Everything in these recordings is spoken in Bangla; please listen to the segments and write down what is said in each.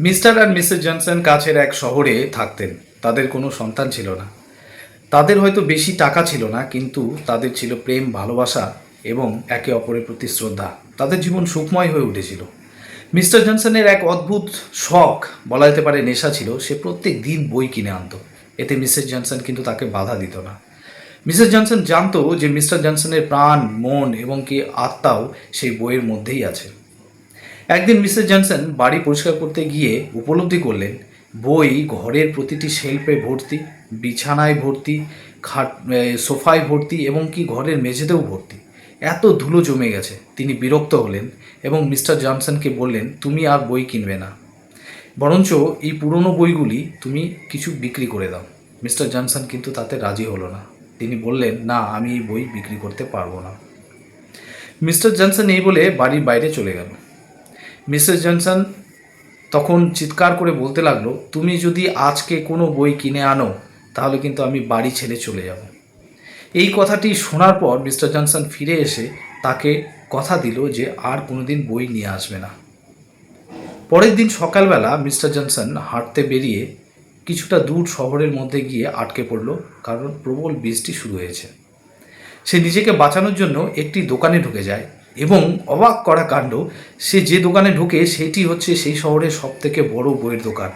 মিস্টার আর মিসেস জনসন কাছের এক শহরে থাকতেন। তাদের কোনো সন্তান ছিল না। তাদের হয়তো বেশি টাকা ছিল না, কিন্তু তাদের ছিল প্রেম, ভালোবাসা এবং একে অপরের প্রতি শ্রদ্ধা। তাদের জীবন সুখময় হয়ে উঠেছিল। মিস্টার জনসনের এক অদ্ভুত শখ, বলা যেতে পারে নেশা ছিল, সে প্রত্যেক দিন বই কিনে আনত। এতে মিসেস জনসন কিন্তু তাকে বাধা দিত না। মিসেস জনসন জানতো যে মিস্টার জনসনের প্রাণ, মন এবং কি আত্মাও সেই বইয়ের মধ্যেই আছে। একদিন মিসেস জনসন বাড়ি পরিষ্কার করতে গিয়ে উপলব্ধি করলেন, বই ঘরের প্রতিটি শেল্ফে ভর্তি, বিছানায় ভর্তি, খাট সোফায় ভর্তি এবং কি ঘরের মেঝেতেও ভর্তি। এত ধুলো জমে গেছে, তিনি বিরক্ত হলেন এবং মিস্টার জনসনকে বললেন, তুমি আর বই কিনবে না। বরঞ্চ এই পুরনো বইগুলি তুমি কিছু বিক্রি করে দাও। মিস্টার জনসন কিন্তু তাতে রাজি হলো না। তিনি বললেন, না, আমি এই বই বিক্রি করতে পারব না। মিস্টার জনসন এই বলে বাড়ির বাইরে চলে গেল। মিসেস জনসন তখন চিৎকার করে বলতে লাগল, তুমি যদি আজকে কোনো বই কিনে আনো, তাহলে কিন্তু আমি বাড়ি ছেড়ে চলে যাব। এই কথাটি শোনার পর মিস্টার জনসন ফিরে এসে তাকে কথা দিল যে আর কোনোদিন বই নিয়ে আসবে না। পরের দিন সকালবেলা মিস্টার জনসন হাঁটতে বেরিয়ে কিছুটা দূর শহরের মধ্যে গিয়ে আটকে পড়ল, কারণ প্রবল বৃষ্টি শুরু হয়েছে। সে নিজেকে বাঁচানোর জন্য একটি দোকানে ঢুকে যায়। এবং অবাক করা কাণ্ড, সে যে দোকানে ঢুকে সেটি হচ্ছে সেই শহরের সব থেকে বড় বইয়ের দোকান।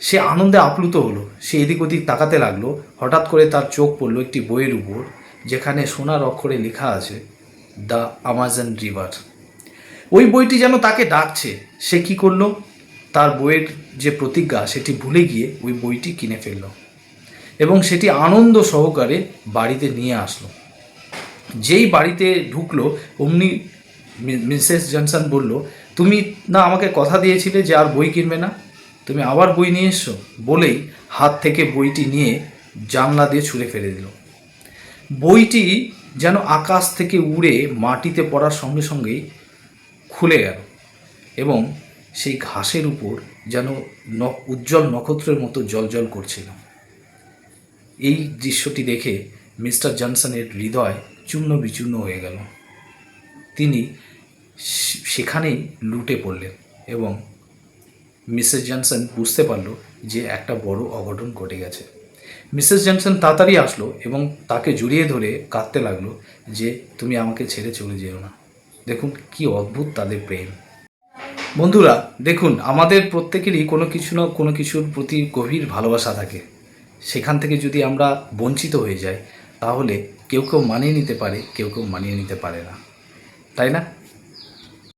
সে আনন্দে আপ্লুত হলো, সে এদিক ওদিক তাকাতে লাগল, হঠাৎ করে তার চোখ পড়ল একটি বইয়ের উপর, যেখানে সোনার অক্ষরে লেখা আছে, দ্য আমাজন রিভার ওই বইটি যেন তাকে ডাকছে, সে কি করল? তার বইয়ের যে প্রতিজ্ঞা, সেটি ভুলে গিয়ে ওই বইটি কিনে ফেলল এবং সেটি আনন্দ সহকারে বাড়িতে নিয়ে আসলো। যেই বাড়িতে ঢুকলো, অমনি মিসেস জনসন বলল, তুমি না আমাকে কথা দিয়েছিলে যে আর বই কিনবে না? তুমি আবার বই নিয়ে এসছো? বলেই হাত থেকে বইটি নিয়ে জানলা দিয়ে ছুঁড়ে ফেলে দিল। বইটি যেন আকাশ থেকে উড়ে মাটিতে পড়ার সঙ্গে সঙ্গেই খুলে গেল এবং সেই ঘাসের উপর যেন উজ্জ্বল নক্ষত্রের মতো জলজল করছিল। এই দৃশ্যটি দেখে মিস্টার জনসনের হৃদয় চূর্ণ বিচূর্ণ হয়ে গেল। তিনি সেখানেই লুটে পড়লেন এবং মিসেস জনসন বুঝতে পারল যে একটা বড় অঘটন ঘটে গেছে। মিসেস জনসন তাড়াতাড়ি আসলো এবং তাকে জড়িয়ে ধরে কাঁদতে লাগল যে, তুমি আমাকে ছেড়ে চলে যেও না। দেখুন কি অদ্ভুত তাদের প্রেম। বন্ধুরা, দেখুন, আমাদের প্রত্যেকেরই কোনো কিছু না কোনো কিছুর প্রতি গভীর ভালোবাসা থাকে। সেখান থেকে যদি আমরা বঞ্চিত হয়ে যাই, তাহলে কেউ কেউ মানিয়ে নিতে পারে কেউ কেউ মানিয়ে নিতে পারে না। তাই না?